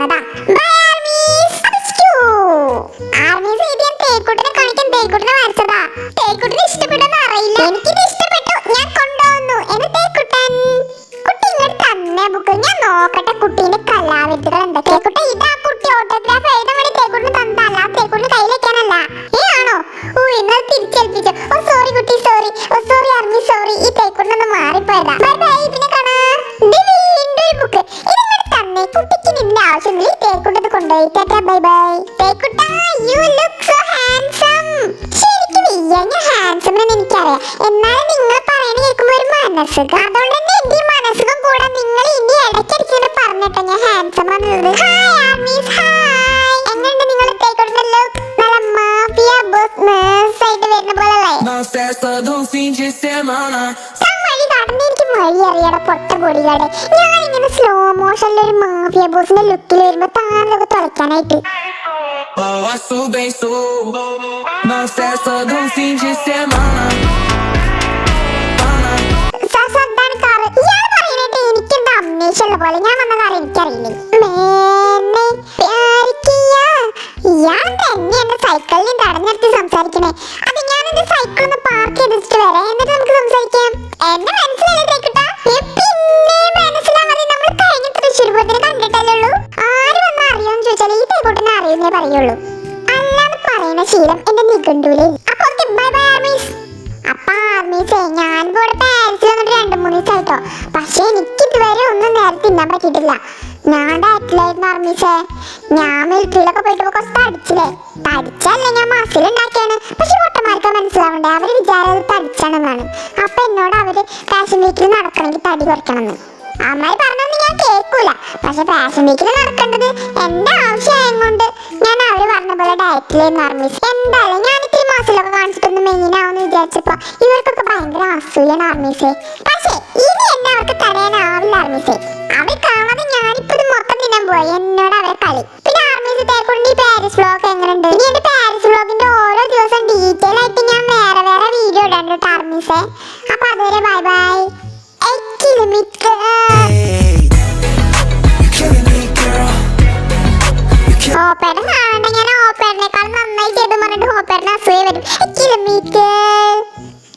By armies ഞാൻ തേക്കുട്ടിനെ കാണിക്കാൻ തേക്കുട്ടിനെ വരച്ചതാ. തേക്കുട്ടിനെ ഇഷ്ടപ്പെട്ടെന്ന് അറിയില്ല. എനിക്കിത് ഇഷ്ടപ്പെട്ടു. ഞാൻ കൊണ്ടുവന്നു. എന്നെ തേക്കുട്ടൻ. കുട്ടി ഇങ്ങോട്ട് തന്നെ ബുക്ക്. ഞാൻ നോക്കട്ടെ കുട്ടീന്റെ ആവശ്യമില്ല തേക്കുട്ടത് കൊണ്ടുപോയി. Tata bye bye. തേക്കുട്ട you look so handsome ശരിക്കും ഹാൻഡ്സം ഹാൻസം എന്ന് എനിക്കറിയാം. എന്നാലും നിങ്ങൾ പറയണ കേൾക്കുമ്പോൾ ഒരു മനസ്സുക അതുകൊണ്ട് തന്നെ എന്റെ മനസ്സുഖം കൂടെ നിങ്ങൾ ഇനി ഇടയ്ക്കിടയ്ക്ക് പറഞ്ഞിട്ടോ ഞാൻ ഹാൻസം എന്നുള്ളത് ഹായ് ആർമീസ് ഹായ് എങ്ങനെയുണ്ട് നിങ്ങൾ തേക്കുട്ടിന്റെ ലുക്ക് നല്ല മാഫിയ ബോസ് നേഴ്സ് ആയിട്ട് വരുന്ന പോലെ അല്ലേ അറിയാടെ പൊട്ട പൊടികളെ ഞാൻ ഇങ്ങനെ സ്ലോ മോഷനിൽ ഒരു മാഫിയ ബോസിന്റെ ലുക്കിൽ വരുമ്പോ താനൊക്കെ തുളയ്ക്കാനായിട്ട് പോലെ? ഞാൻ വന്ന കാര്യം എനിക്കറിയില്ലേ? കിയാ. തന്നെ എന്റെ സൈക്കിളിൽ തടഞ്ഞെടുത്ത് സംസാരിക്കണേ. അത് ഞാൻ സൈക്കിൾ ഒന്ന് പാർക്ക് ചെയ്തിട്ട് വരാം. എന്നിട്ട് പറയുള്ളൂ അല്ലാതെ പറയുന്ന ശീലം എന്റെ നിഘണ്ടുവിലേ അപ്പൊ ബൈ ബൈ ആർമീസ്. അപ്പ ആർമീസേ ഞാൻ ഇവിടെ പാരീസിൽ വന്നിട്ട് രണ്ട് മൂന്ന് ദിവസമായിട്ടോ പക്ഷെ എനിക്ക് ഇതുവരെ ഒന്നും നേരെ തിന്നാൻ പറ്റിയിട്ടില്ല. ഞാൻ ഡയറ്റിലായിരുന്നു ആർമീസേ. ഞാൻ മിലിറ്ററിയിലൊക്കെ പോയിട്ട് കുറച്ച് തടിച്ചില്ലേ? തടിച്ചല്ല ഞാൻ മസിൽ ഉണ്ടാക്കിയാണ്. പക്ഷെ പൊട്ടന്മാർക്ക് മനസ്സിലാവണ്ടേ? അവർ വിചാരം തടിച്ചാണെന്നാണ്. അപ്പൊ എന്നോട് അവർ ഫാഷൻ വീക്കിൽ നടക്കണമെങ്കിൽ തടി കുറയ്ക്കണമെന്ന്. അമ്മായി പറഞ്ഞൊന്നും ഞാൻ കേൾക്കൂല. പക്ഷെ ഫാഷൻ വീക്കിൽ നടക്കേണ്ടത് എന്റെ എന്തായാലും ഞാൻ ഇത്തിരി മാസത്തിലൊക്കെ കാണിച്ചിട്ടൊന്ന് മെയിനാവെന്ന് വിചാരിച്ചപ്പോ ഇവർക്കൊക്കെ ഭയങ്കര അസൂയാണ് ആർമീസ് പക്ഷേ ഇത് എന്നെ சூப்பர்னா ஃபேவர் கிளம்பிட்டேன்